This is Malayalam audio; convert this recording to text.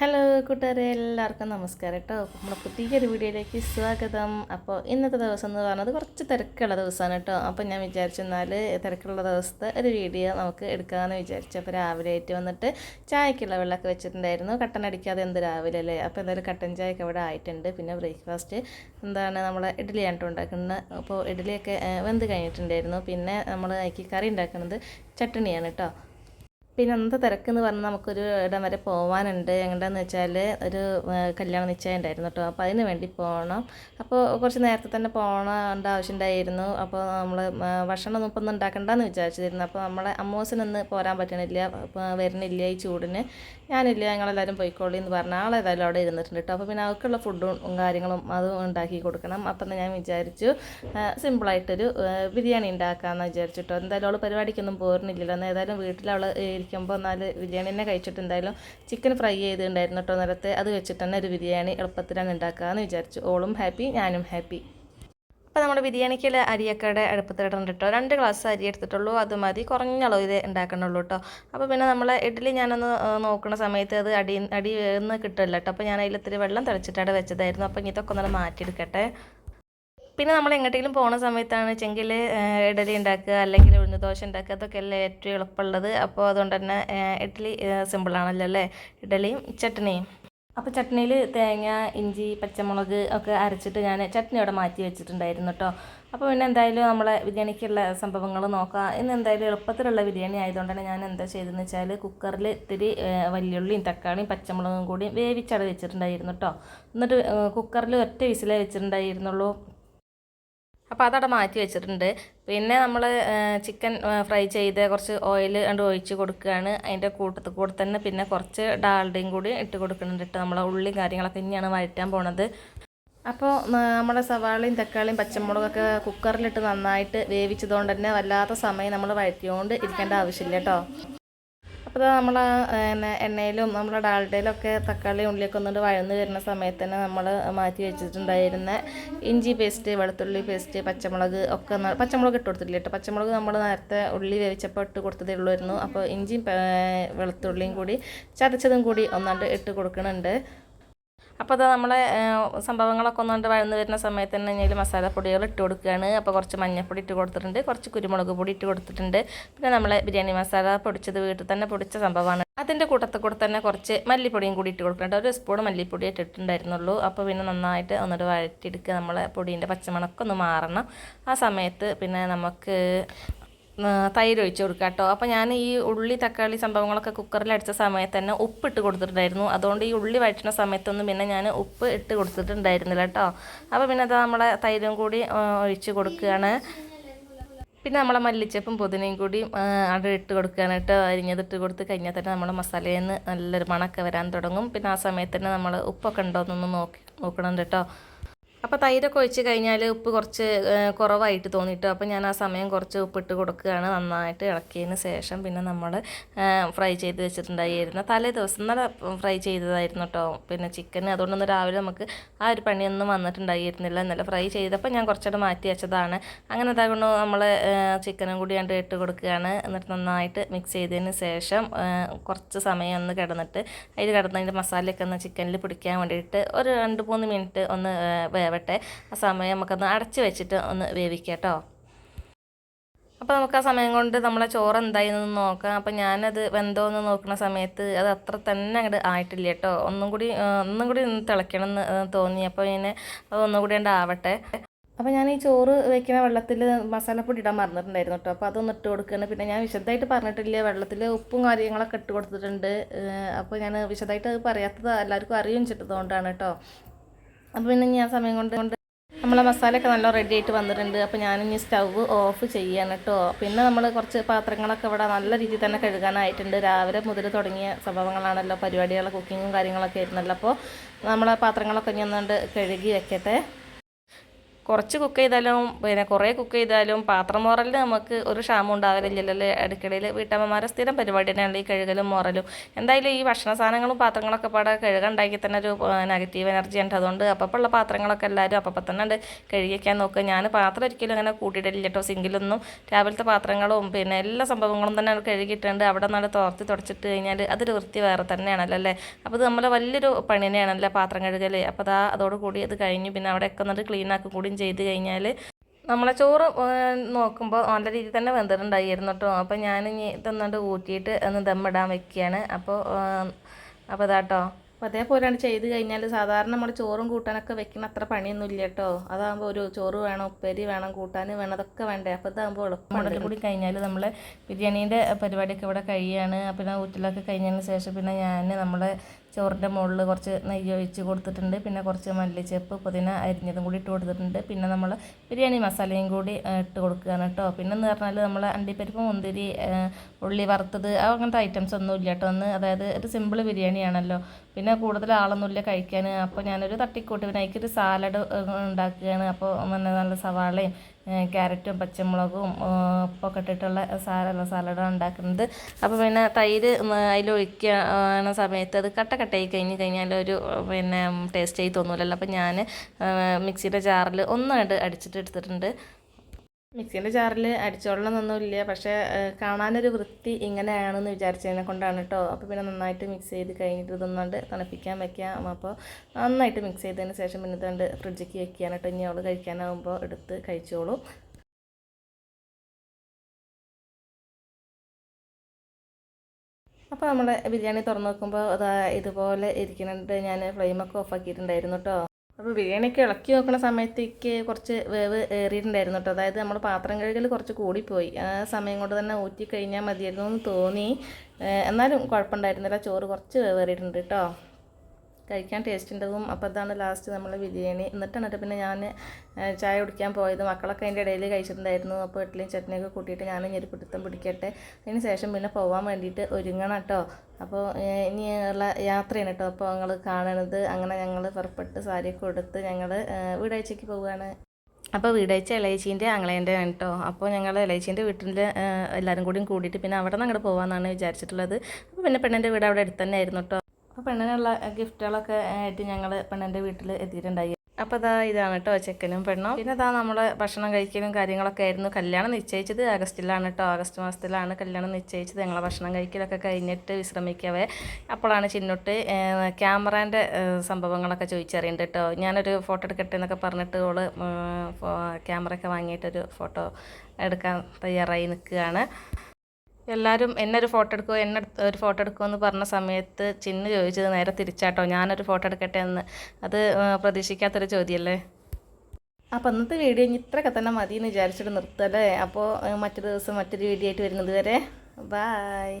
ഹലോ കൂട്ടുകാരെ എല്ലാവർക്കും നമസ്കാരം കേട്ടോ. നമ്മുടെ പുതിയൊരു വീഡിയോയിലേക്ക് സ്വാഗതം. അപ്പോൾ ഇന്നത്തെ ദിവസം എന്ന് പറയുന്നത് കുറച്ച് തിരക്കുള്ള ദിവസമാണ് കേട്ടോ. അപ്പോൾ ഞാൻ വിചാരിച്ചു എന്നാൽ തിരക്കുള്ള ദിവസത്തെ ഒരു വീഡിയോ നമുക്ക് എടുക്കാമെന്ന് വിചാരിച്ചു. അപ്പോൾ രാവിലെ ആയിട്ട് വന്നിട്ട് ചായക്കുള്ള വെള്ളമൊക്കെ വെച്ചിട്ടുണ്ടായിരുന്നു. കട്ടൻ അടിക്കാതെ എന്ത് രാവിലെ അല്ലേ? അപ്പോൾ എന്തായാലും കട്ടൻ ചായയൊക്കെ ഇവിടെ ആയിട്ടുണ്ട്. പിന്നെ ബ്രേക്ക്ഫാസ്റ്റ് എന്താണ് നമ്മൾ ആണ് ഉണ്ടാക്കുന്നത്. അപ്പോൾ ഇഡ്ഡലിയൊക്കെ വെന്ത് കഴിഞ്ഞിട്ടുണ്ടായിരുന്നു. പിന്നെ നമ്മൾ അയക്കി കറി ഉണ്ടാക്കുന്നത് ചട്ടണിയാണ് കേട്ടോ. പിന്നെ അന്നത്തെ തിരക്കെന്ന് പറഞ്ഞാൽ നമുക്കൊരു ഇടം വരെ പോകാനുണ്ട് എങ്ങനെയാണെന്ന് വെച്ചാൽ ഒരു കല്യാണ നിശ്ചയം ഉണ്ടായിരുന്നു കേട്ടോ അപ്പോൾ അതിന് വേണ്ടി പോകണം അപ്പോൾ കുറച്ച് നേരത്തെ തന്നെ പോകേണ്ട ആവശ്യമുണ്ടായിരുന്നു അപ്പോൾ നമ്മൾ ഭക്ഷണം ഇപ്പം ഒന്നും ഉണ്ടാക്കണ്ടെന്ന് വിചാരിച്ചിരുന്നു. അപ്പോൾ നമ്മളെ അമ്മോസിനൊന്ന് പോരാൻ പറ്റണില്ല. വരുന്നില്ല ഈ ചൂടിന്. ഞാനില്ല ഞങ്ങളെല്ലാവരും പോയിക്കോളി എന്ന് പറഞ്ഞാൽ ആളേതായാലും അവിടെ ഇരുന്നിട്ടുണ്ട് കേട്ടോ അപ്പോൾ പിന്നെ അവർക്കുള്ള ഫുഡും കാര്യങ്ങളും അതും ഉണ്ടാക്കി കൊടുക്കണം. അപ്പം ഞാൻ വിചാരിച്ചു സിമ്പിളായിട്ടൊരു ബിരിയാണി ഉണ്ടാക്കാമെന്ന് വിചാരിച്ചു കേട്ടോ എന്തായാലും അവൾ പരിപാടിക്കൊന്നും പോരുന്നില്ലല്ലോ. എന്നാൽ ഏതായാലും വീട്ടിൽ അവൾ ഇരിക്കുമ്പോൾ എന്നാൽ ബിരിയാണി തന്നെ കഴിച്ചിട്ട് എന്തായാലും ചിക്കൻ ഫ്രൈ ചെയ്തിട്ടുണ്ടായിരുന്നു കേട്ടോ നേരത്തെ. അത് വെച്ചിട്ട് തന്നെ ഒരു ബിരിയാണി എളുപ്പത്തിലാണ് ഉണ്ടാക്കാമെന്ന് വിചാരിച്ചു. ഓളും ഹാപ്പി ഞാനും ഹാപ്പി അപ്പോൾ നമ്മുടെ ബിരിയാണിക്കുള്ള അരിയൊക്കെ അടുപ്പത്തിടണം കേട്ടോ രണ്ട് ഗ്ലാസ് അരി എടുത്തിട്ടുള്ളൂ. അത് മതി. കുറഞ്ഞ അളവിൽ ഉണ്ടാക്കണുള്ളൂ കേട്ടോ അപ്പോൾ പിന്നെ നമ്മൾ ഇഡ്ഡലി ഞാനൊന്ന് നോക്കുന്ന സമയത്ത് അത് അടി അടി ഒന്ന് കിട്ടില്ല കേട്ടോ അപ്പോൾ ഞാൻ അതിൽ ഇത്തിരി വെള്ളം തിളച്ചിട്ടാണ് വെച്ചതായിരുന്നു. അപ്പോൾ ഇനി ഇതൊക്കെ ഒന്ന് മാറ്റിയെടുക്കട്ടെ. പിന്നെ നമ്മൾ എങ്ങോട്ടെങ്കിലും പോണ സമയത്താണ് വെച്ചെങ്കിൽ ഇഡലി ഉണ്ടാക്കുക അല്ലെങ്കിൽ ഉഴുന്ന് ദോശ ഉണ്ടാക്കുക. അതൊക്കെ അല്ലേ ഏറ്റവും എളുപ്പമുള്ളത്. അപ്പോൾ അതുകൊണ്ട് തന്നെ ഇഡ്ഡലി സിമ്പിളാണല്ലോ അല്ലേ? ഇഡലിയും ചട്നിയും. അപ്പോൾ ചട്നിയിൽ തേങ്ങ ഇഞ്ചി പച്ചമുളക് ഒക്കെ അരച്ചിട്ട് ഞാൻ ചട്നി അവിടെ മാറ്റി വെച്ചിട്ടുണ്ടായിരുന്നു കേട്ടോ. അപ്പോൾ പിന്നെ എന്തായാലും നമ്മളെ ബിരിയാണിക്കുള്ള സംഭവങ്ങൾ നോക്കാം. ഇന്ന് എന്തായാലും എളുപ്പത്തിലുള്ള ബിരിയാണി ആയതുകൊണ്ട് തന്നെ ഞാൻ എന്താ ചെയ്തതെന്ന് വെച്ചാൽ കുക്കറിൽ ഇത്തിരി വല്യുള്ളിയും തക്കാളിയും പച്ചമുളകും കൂടി വേവിച്ചട വെച്ചിട്ടുണ്ടായിരുന്നു കേട്ടോ. എന്നിട്ട് കുക്കറിൽ ഒറ്റ വിസിലേ വെച്ചിട്ടുണ്ടായിരുന്നുള്ളൂ. അപ്പോൾ അതവിടെ മാറ്റി വെച്ചിട്ടുണ്ട്. പിന്നെ നമ്മൾ ചിക്കൻ ഫ്രൈ ചെയ്ത് കുറച്ച് ഓയിൽ കണ്ട് ഒഴിച്ച് കൊടുക്കുകയാണ്. അതിന്റെ കൂട്ടത്തിൽ കൂടെ തന്നെ പിന്നെ കുറച്ച് ഡാൽഡയും കൂടി ഇട്ട് കൊടുക്കുന്നുണ്ട് കേട്ടോ നമ്മളെ ഉള്ളിയും കാര്യങ്ങളൊക്കെ ഇനിയാണ് വഴറ്റാൻ പോണത്. അപ്പോൾ നമ്മുടെ സവാളയും തക്കാളിയും പച്ചമുളകൊക്കെ കുക്കറിലിട്ട് നന്നായിട്ട് വേവിച്ചതുകൊണ്ട് തന്നെ വല്ലാത്ത സമയം നമ്മൾ വഴറ്റിയോണ്ട് ഇരിക്കേണ്ട ആവശ്യമില്ല കേട്ടോ. അപ്പോൾ നമ്മൾ എണ്ണയിലും നമ്മുടെ ഒക്കെ തക്കാളി ഉള്ളിയൊക്കെ ഒന്നുകൊണ്ട് വഴന്ന് വരുന്ന സമയത്ത് തന്നെ നമ്മൾ മാറ്റി വെച്ചിട്ടുണ്ടായിരുന്ന ഇഞ്ചി പേസ്റ്റ് വെളുത്തുള്ളി പേസ്റ്റ് പച്ചമുളക് ഒക്കെ പച്ചമുളക് ഇട്ട് കൊടുത്തിട്ടില്ല കേട്ടോ പച്ചമുളക് നമ്മൾ നേരത്തെ ഉള്ളി വേവിച്ചപ്പോൾ ഇട്ട് കൊടുത്തതേ ഉള്ളായിരുന്നു. അപ്പോൾ ഇഞ്ചിയും വെളുത്തുള്ളിയും കൂടി ചതച്ചതും കൂടി ഒന്നാണ്ട് ഇട്ട് കൊടുക്കുന്നുണ്ട് അപ്പോൾ അത് നമ്മളെ സംഭവങ്ങളൊക്കെ ഒന്നുകൊണ്ട് വഴന്ന് വരുന്ന സമയത്ത് തന്നെ ഇതിൽ മസാലപ്പൊടികൾ ഇട്ട് കൊടുക്കുകയാണ് അപ്പോൾ കുറച്ച് മഞ്ഞൾപ്പൊടി ഇട്ട് കൊടുത്തിട്ടുണ്ട് കുറച്ച് കുരുമുളക് പൊടി ഇട്ട് കൊടുത്തിട്ടുണ്ട്. പിന്നെ നമ്മളെ ബിരിയാണി മസാല പൊടിച്ചത് വീട്ടിൽ തന്നെ പൊടിച്ച സംഭവമാണ്. അതിന്റെ കൂട്ടത്തിൽ കൂടെ തന്നെ കുറച്ച് മല്ലിപ്പൊടിയും കൂടി ഇട്ട് കൊടുക്കുന്നുണ്ട് ഒരു സ്പൂൺ മല്ലിപ്പൊടി ഇട്ടിട്ടുണ്ടായിരുന്നുള്ളൂ. അപ്പോൾ പിന്നെ നന്നായിട്ട് ഒന്നിട്ട് വഴറ്റിയെടുക്കുക നമ്മളെ പൊടീന്റെ പച്ചമണക്കൊന്ന് മാറണം. ആ സമയത്ത് പിന്നെ നമുക്ക് തൈര് ഒഴിച്ച് കൊടുക്കുക കേട്ടോ. അപ്പോൾ ഞാൻ ഈ ഉള്ളി തക്കാളി സംഭവങ്ങളൊക്കെ കുക്കറിൽ അടിച്ച സമയത്ത് തന്നെ ഉപ്പ് ഇട്ട് കൊടുത്തിട്ടുണ്ടായിരുന്നു. അതുകൊണ്ട് ഈ ഉള്ളി വഴറ്റുന്ന സമയത്തൊന്നും പിന്നെ ഞാൻ ഉപ്പ് ഇട്ട് കൊടുത്തിട്ടുണ്ടായിരുന്നില്ല കേട്ടോ. അപ്പോൾ പിന്നെ അത് നമ്മളെ തൈരും കൂടി ഒഴിച്ച് കൊടുക്കുകയാണ്. പിന്നെ നമ്മളെ മല്ലിച്ചപ്പും പുതിനയും കൂടി അവിടെ ഇട്ട് കൊടുക്കുകയാണ് കേട്ടോ. അരിഞ്ഞതിട്ട് കൊടുത്ത് കഴിഞ്ഞാൽ തന്നെ നമ്മളെ മസാലയിൽ നിന്ന് നല്ലൊരു മണമൊക്കെ വരാൻ തുടങ്ങും. പിന്നെ ആ സമയത്ത് തന്നെ നമ്മൾ ഉപ്പൊക്കെ ഉണ്ടോ എന്നൊന്ന് നോക്കി നോക്കണം കേട്ടോ. അപ്പോൾ തൈരൊക്കെ ഒഴിച്ച് കഴിഞ്ഞാൽ ഉപ്പ് കുറച്ച് കുറവായിട്ട് തോന്നിയിട്ട് അപ്പോൾ ഞാൻ ആ സമയം കുറച്ച് ഉപ്പിട്ട് കൊടുക്കുകയാണ്. നന്നായിട്ട് ഇളക്കിയതിന് ശേഷം പിന്നെ നമ്മൾ ഫ്രൈ ചെയ്ത് വെച്ചിട്ടുണ്ടായിരുന്നു തലേ ദിവസം നല്ല ഫ്രൈ ചെയ്തതായിരുന്നു കേട്ടോ പിന്നെ ചിക്കൻ അതുകൊണ്ടൊന്ന് രാവിലെ നമുക്ക് ആ ഒരു പണിയൊന്നും വന്നിട്ടുണ്ടായിരുന്നില്ല. ഇന്നലെ ഫ്രൈ ചെയ്തപ്പോൾ ഞാൻ കുറച്ചുകൂടെ മാറ്റി വെച്ചതാണ്. അങ്ങനെ അതാകൊണ്ട് നമ്മൾ ചിക്കനും കൂടി കണ്ട് ഇട്ട് കൊടുക്കുകയാണ്. എന്നിട്ട് നന്നായിട്ട് മിക്സ് ചെയ്തതിന് ശേഷം കുറച്ച് സമയം ഒന്ന് കിടന്നിട്ട് അതിൽ കിടന്നതിന്റെ മസാലയൊക്കെ ഒന്ന് ചിക്കനിൽ പിടിക്കാൻ വേണ്ടിയിട്ട് ഒരു രണ്ട് മൂന്ന് മിനിറ്റ് ഒന്ന് വേവട്ടെ ആ സമയം നമുക്കൊന്ന് അടച്ച് വെച്ചിട്ട് ഒന്ന് വേവിക്കാം കേട്ടോ. അപ്പോൾ നമുക്ക് ആ സമയം കൊണ്ട് നമ്മളെ ചോറ് എന്തായെന്ന് നോക്കാം. അപ്പോൾ ഞാനത് വെന്തോ എന്ന് നോക്കുന്ന സമയത്ത് അത് അത്ര തന്നെ അങ്ങോട്ട് ആയിട്ടില്ല കേട്ടോ. ഒന്നും കൂടി ഒന്നും കൂടി തിളയ്ക്കണം എന്ന് തോന്നി. അപ്പോൾ ഇങ്ങനെ അത് ഒന്നും കൂടി ഉണ്ടാവട്ടെ അപ്പോൾ ഞാൻ ഈ ചോറ് വെക്കുന്ന വെള്ളത്തിൽ മസാലപ്പൊടി ഇടാൻ മറന്നിട്ടുണ്ടായിരുന്നു കേട്ടോ. അപ്പോൾ അതൊന്ന് ഇട്ട് കൊടുക്കുകയാണ് പിന്നെ ഞാൻ വിശദമായിട്ട് പറഞ്ഞിട്ടില്ല. വെള്ളത്തിൽ ഉപ്പും കാര്യങ്ങളൊക്കെ ഇട്ട് കൊടുത്തിട്ടുണ്ട്. അപ്പോൾ ഞാൻ വിശദമായിട്ട് അത് പറയാത്തത് എല്ലാവർക്കും അറിയും ചെയ്തതുകൊണ്ടാണ് കേട്ടോ. അപ്പോൾ പിന്നെ ഞാൻ സമയം കൊണ്ട് കൊണ്ട് നമ്മളെ മസാലയൊക്കെ നല്ല റെഡി ആയിട്ട് വന്നിട്ടുണ്ട്. അപ്പോൾ ഞാനിനി സ്റ്റവ് ഓഫ് ചെയ്യാണ് കേട്ടോ പിന്നെ നമ്മൾ കുറച്ച് പാത്രങ്ങളൊക്കെ ഇവിടെ നല്ല രീതിയിൽ തന്നെ കഴുകാനായിട്ടുണ്ട്. രാവിലെ മുതൽ തുടങ്ങിയ സംഭവങ്ങളാണല്ലോ. പരിപാടികൾ കുക്കിങ്ങും കാര്യങ്ങളൊക്കെ ആയിരുന്നല്ലോ. അപ്പോൾ നമ്മളെ പാത്രങ്ങളൊക്കെ ഇനി ഒന്നുകൊണ്ട് കഴുകി വെക്കട്ടെ. കുറച്ച് കുക്ക് ചെയ്താലും പിന്നെ കുറേ കുക്ക് ചെയ്താലും പാത്രം മോറലിൽ നമുക്ക് ഒരു ക്ഷാമം ഉണ്ടാവില്ലല്ലോ അടുക്കളയിൽ വീട്ടമ്മമാരെ സ്ഥിരം പരിപാടി തന്നെയാണ് ഈ കഴുകലും മോറലും. എന്തായാലും ഈ ഭക്ഷണ സാധനങ്ങളും പാത്രങ്ങളൊക്കെ പാടെ കഴുകുണ്ടാക്കി തന്നെ ഒരു നെഗറ്റീവ് എനർജി ഉണ്ട്. അതുകൊണ്ട് അപ്പോൾ ഉള്ള പാത്രങ്ങളൊക്കെ എല്ലാവരും അപ്പം തന്നെ ഉണ്ട് കഴുകിക്കാൻ നോക്കുക. ഞാൻ പാത്രം ഒരിക്കലും അങ്ങനെ കൂട്ടിയിട്ടില്ല കേട്ടോ. സിങ്കിലൊന്നും രാവിലത്തെ പാത്രങ്ങളും പിന്നെ എല്ലാ സംഭവങ്ങളും തന്നെ കഴുകിയിട്ടുണ്ട് അവിടെ നിന്നാണ് തോർത്തി തുടച്ചിട്ട് കഴിഞ്ഞാൽ അതൊരു വൃത്തി വേറെ തന്നെയാണല്ലോ അല്ലേ? അപ്പോൾ ഇത് നമ്മളെ വലിയൊരു പണി തന്നെയാണല്ലോ പാത്രം കഴുകൽ അപ്പോൾ അതാ അതോടുകൂടി അത് കഴിഞ്ഞു പിന്നെ അവിടെയൊക്കെ എന്നിട്ട് ക്ലീൻ ആക്കി. കൂടിയും ചെയ്ത് കഴിഞ്ഞാൽ നമ്മളെ ചോറ് നോക്കുമ്പോൾ നല്ല രീതിയിൽ തന്നെ വെന്തിട്ടുണ്ടായിരുന്നു കേട്ടോ അപ്പോൾ ഞാൻ ഇനി ഇതൊന്നുകൊണ്ട് ഊറ്റിയിട്ട് ഒന്ന് ദമ്മിടാൻ വെക്കുകയാണ് അപ്പോൾ അപ്പോൾ ഇതാട്ടോ അപ്പോൾ അതേപോലെയാണ് ചെയ്ത് കഴിഞ്ഞാൽ സാധാരണ നമ്മൾ ചോറും കൂട്ടാനൊക്കെ വെക്കുന്ന അത്ര പണിയൊന്നും ഇല്ല കേട്ടോ അതാകുമ്പോൾ ഒരു ചോറ് വേണം ഉപ്പേരി വേണം കൂട്ടാൻ വേണം അതൊക്കെ വേണ്ടേ? അപ്പോൾ ഇതാകുമ്പോൾ എളുപ്പമുണ്ടല്ലോ കൂടി കഴിഞ്ഞാൽ നമ്മൾ ബിരിയാണീന്റെ പരിപാടിയൊക്കെ ഇവിടെ കഴിയാണ്. പിന്നെ ഊറ്റിലൊക്കെ കഴിഞ്ഞതിന് ശേഷം പിന്നെ ഞാൻ നമ്മളെ ചോറിന്റെ മുകളിൽ കുറച്ച് നെയ്യ് ഒഴിച്ച് കൊടുത്തിട്ടുണ്ട്. പിന്നെ കുറച്ച് മല്ലിച്ചപ്പ് പുതിന അരിഞ്ഞതും കൂടി ഇട്ട് കൊടുത്തിട്ടുണ്ട്. പിന്നെ നമ്മൾ ബിരിയാണി മസാലയും കൂടി ഇട്ട് കൊടുക്കുകയാണ് കേട്ടോ പിന്നെ എന്ന് പറഞ്ഞാൽ നമ്മൾ അണ്ടിപ്പരിപ്പ് മുന്തിരി ഉള്ളി വറുത്തത് അങ്ങനത്തെ ഐറ്റംസ് ഒന്നും ഇല്ല കേട്ടോ ഒന്ന് അതായത് ഒരു സിമ്പിൾ ബിരിയാണിയാണല്ലോ. പിന്നെ കൂടുതൽ ആളൊന്നുമില്ല കഴിക്കാൻ. അപ്പോൾ ഞാനൊരു തട്ടിക്കൂട്ട് പിന്നെ അതിക്കൊരു സാലഡ് ഉണ്ടാക്കുകയാണ്. അപ്പോൾ പിന്നെ നല്ല സവാളയും ക്യാരറ്റും പച്ചമുളകും ഉപ്പൊക്കെ ഇട്ടിട്ടുള്ള സാലഡ് സാലഡാണ് ഉണ്ടാക്കുന്നത്. അപ്പോൾ പിന്നെ തൈര് അതിലൊഴിക്കുന്ന സമയത്ത് അത് കട്ട കട്ടയായി കഴിഞ്ഞ് കഴിഞ്ഞാൽ ഒരു പിന്നെ ടേസ്റ്റ് ആയി തോന്നൂലല്ലോ. അപ്പോൾ ഞാൻ മിക്സിയുടെ ജാറിൽ ഒന്നായിട്ട് അടിച്ചിട്ട് എടുത്തിട്ടുണ്ട്. മിക്സീന്റെ ജാറിൽ അടിച്ചോളണമെന്നൊന്നുമില്ല പക്ഷേ കാണാനൊരു വൃത്തി ഇങ്ങനെയാണെന്ന് വിചാരിച്ചതിനെ കൊണ്ടാണ് കേട്ടോ അപ്പോൾ പിന്നെ നന്നായിട്ട് മിക്സ് ചെയ്ത് കഴിഞ്ഞിട്ട് ഇതൊന്നുകൊണ്ട് തണുപ്പിക്കാൻ വെക്കാം. അപ്പോൾ നന്നായിട്ട് മിക്സ് ചെയ്തതിന് ശേഷം പിന്നെ ഇതുകൊണ്ട് ഫ്രിഡ്ജിക്ക് വെക്കാൻ കേട്ടോ ഇനി അവൾ കഴിക്കാനാകുമ്പോൾ എടുത്ത് കഴിച്ചോളൂ. അപ്പോൾ നമ്മുടെ ബിരിയാണി തുറന്ന് നോക്കുമ്പോൾ ഇതുപോലെ ഇരിക്കുന്നുണ്ട്. ഞാൻ ഫ്ലെയിമൊക്കെ ഓഫ് ആക്കിയിട്ടുണ്ടായിരുന്നു കേട്ടോ അപ്പോൾ ബിരിയാണിയൊക്കെ ഇളക്കി നോക്കുന്ന സമയത്തേക്ക് കുറച്ച് വേവ് ഏറിയിട്ടുണ്ടായിരുന്നു കേട്ടോ. അതായത് നമ്മൾ പാത്രം കഴുകൽ കുറച്ച് കൂടിപ്പോയി. ആ സമയം കൊണ്ട് തന്നെ ഊറ്റി കഴിഞ്ഞാൽ മതിയായിരുന്നു എന്ന് തോന്നി. എന്നാലും കുഴപ്പമുണ്ടായിരുന്നില്ല. ചോറ് കുറച്ച് വേവ് ഏറിയിട്ടുണ്ട് കേട്ടോ. കഴിക്കാൻ ടേസ്റ്റ് ഉണ്ടാവും. അപ്പോൾ അതാണ് ലാസ്റ്റ് നമ്മൾ ബിരിയാണി. എന്നിട്ടാണ് പിന്നെ ഞാൻ ചായ കുടിക്കാൻ പോയത്. മക്കളൊക്കെ അതിന്റെ ഇടയിൽ കഴിച്ചിട്ടുണ്ടായിരുന്നു. അപ്പോൾ ഇഡ്ഡലിയും ചട്നിയൊക്കെ കൂട്ടിയിട്ട് ഞാൻ ഇനി ഒരു പിടുത്തം പിടിക്കട്ടെ. അതിന് ശേഷം പിന്നെ പോകാൻ വേണ്ടിയിട്ട് ഒരുങ്ങണം കേട്ടോ. അപ്പോൾ ഇനിയുള്ള യാത്രയാണ് കേട്ടോ. അപ്പോൾ ഞങ്ങൾ കാണണത്. അങ്ങനെ ഞങ്ങൾ പുറപ്പെട്ട് സാരിയൊക്കെ കൊടുത്ത് ഞങ്ങൾ വീടാഴ്ചയ്ക്ക് പോവുകയാണ് അപ്പോൾ വീടാഴ്ച ഇളയച്ചീന്റെ അങ്ങളേന്റെ കേട്ടോ. അപ്പോൾ ഞങ്ങൾ ഇളയച്ചീന്റെ വീട്ടിൽ എല്ലാവരും കൂടിയും കൂടിയിട്ട് പിന്നെ അവിടെ നിന്ന് അങ്ങോട്ട് പോകാമെന്നാണ് വിചാരിച്ചിട്ടുള്ളത്. അപ്പോൾ പിന്നെ പെണ്ണിന്റെ വീട് അവിടെ അടുത്ത് തന്നെ ആയിരുന്നു കേട്ടോ. അപ്പോൾ പെണ്ണിനുള്ള ഗിഫ്റ്റുകളൊക്കെ ആയിട്ട് ഞങ്ങൾ പെണ്ണിന്റെ വീട്ടിൽ എത്തിയിട്ടുണ്ടായി. അപ്പോൾ ഇതാ ഇതാണ് കേട്ടോ ചെക്കനും പെണ്ണും. പിന്നെ ഇതാ നമ്മൾ ഭക്ഷണം കഴിക്കലും കാര്യങ്ങളൊക്കെ ആയിരുന്നു. കല്യാണം നിശ്ചയിച്ചത് ആഗസ്റ്റിലാണ് കേട്ടോ ആഗസ്റ്റ് മാസത്തിലാണ് കല്യാണം നിശ്ചയിച്ചത്. ഞങ്ങളെ ഭക്ഷണം കഴിക്കലൊക്കെ കഴിഞ്ഞിട്ട് വിശ്രമിക്കവേ. അപ്പോഴാണ് ചിന്നൊട്ട് ക്യാമറേന്റെ സംഭവങ്ങളൊക്കെ ചോദിച്ചറിയുന്നുണ്ട് കേട്ടോ ഞാനൊരു ഫോട്ടോ എടുക്കട്ടെ എന്നൊക്കെ പറഞ്ഞിട്ട് ഓൾ ക്യാമറയൊക്കെ വാങ്ങിയിട്ടൊരു ഫോട്ടോ എടുക്കാൻ തയ്യാറായി നിൽക്കുകയാണ്. എല്ലാവരും എന്നൊരു ഫോട്ടോ എടുക്കുമോ എന്നെ ഒരു ഫോട്ടോ എടുക്കുമോ എന്ന് പറഞ്ഞ സമയത്ത് ചിന്ന് ചോദിച്ചത് നേരെ തിരിച്ചാട്ടോ ഞാനൊരു ഫോട്ടോ എടുക്കട്ടെ എന്ന്. അത് പ്രതീക്ഷിക്കാത്തൊരു ചോദ്യമല്ലേ? അപ്പോൾ അന്നത്തെ വീഡിയോ ഇനി ഇത്രയൊക്കെ തന്നെ മതി എന്ന് വിചാരിച്ചിട്ട് നിർത്തല്ലേ? അപ്പോൾ മറ്റു ദിവസം മറ്റൊരു വീഡിയോ ആയിട്ട് വരുന്നത് വരെ ബായ്